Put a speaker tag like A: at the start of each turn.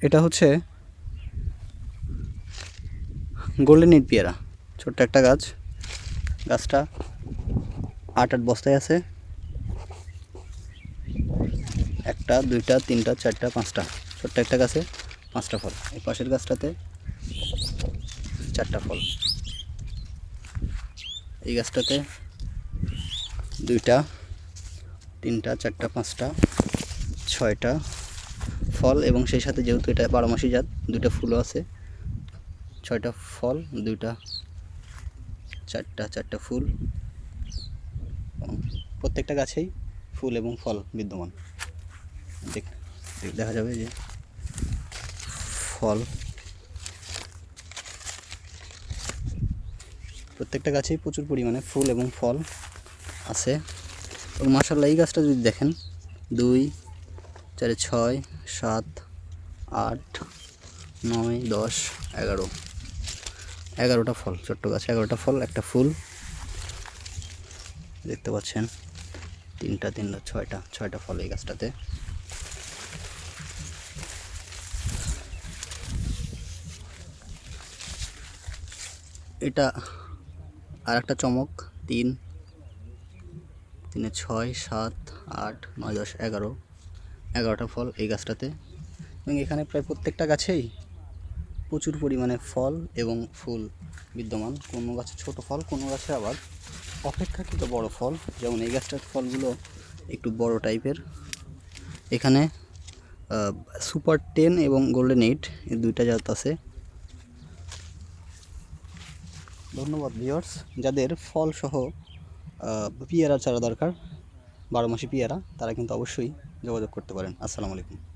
A: এটা হচ্ছে গোল্ডেন ইট পেয়ারা ছোট্ট একটা গাছ। গাছটা আট আট বস্তায় আছে। একটা, দুইটা, তিনটা, চারটা, পাঁচটা। ছোট্ট একটা গাছে পাঁচটা ফল। এই পাশের গাছটাতে চারটা ফল। এই গাছটাতে দুইটা, তিনটা, চারটা, পাঁচটা, ছয়টা ফল এবং সেই সাথে যেহেতু এটা বারো মাসি জাত, দুইটা ফুলও আছে। ছয়টা ফল, দুইটা, চারটা চারটা ফুল। প্রত্যেকটা গাছেই ফুল এবং ফল বিদ্যমান। দেখ- যাবে যে ফল প্রত্যেকটা গাছেই প্রচুর পরিমাণে ফুল এবং ফল আছে। এবং মার্শাল্লাহ এই গাছটা যদি দেখেন, দুই, চারে ছয় সাত, আট, নয়, দশ, এগারো। এগারোটা ফল, ছোট্ট গাছ। এগারোটা ফল, একটা ফুল। দেখতে পাচ্ছেন, তিনটা তিনটা, ছয়টা ছয়টা ফল এই গাছটাতে। এটা আর একটা চমক, তিন, তিনে ছয়, সাত, আট, নয়, দশ, এগারো। এগারোটা ফল এই গাছটাতে। এবং এখানে প্রায় প্রত্যেকটা গাছেই প্রচুর পরিমাণে ফল এবং ফুল বিদ্যমান। কোনো গাছে ছোট ফল, কোনো গাছে আবার অপেক্ষাকৃত বড় ফল। যেমন এই গাছটার ফলগুলো একটু বড় টাইপের। এখানে সুপার টেন এবং গোল্ডেন এইট, এই দুইটা জাত আছে। ধন্যবাদ ভিওর্স যাদের ফল সহ পেয়ারা চারা দরকার, বারো মাসি পেয়ারা, তারা কিন্তু অবশ্যই যোগাযোগ করতে পারেন। আসসালামু আলাইকুম।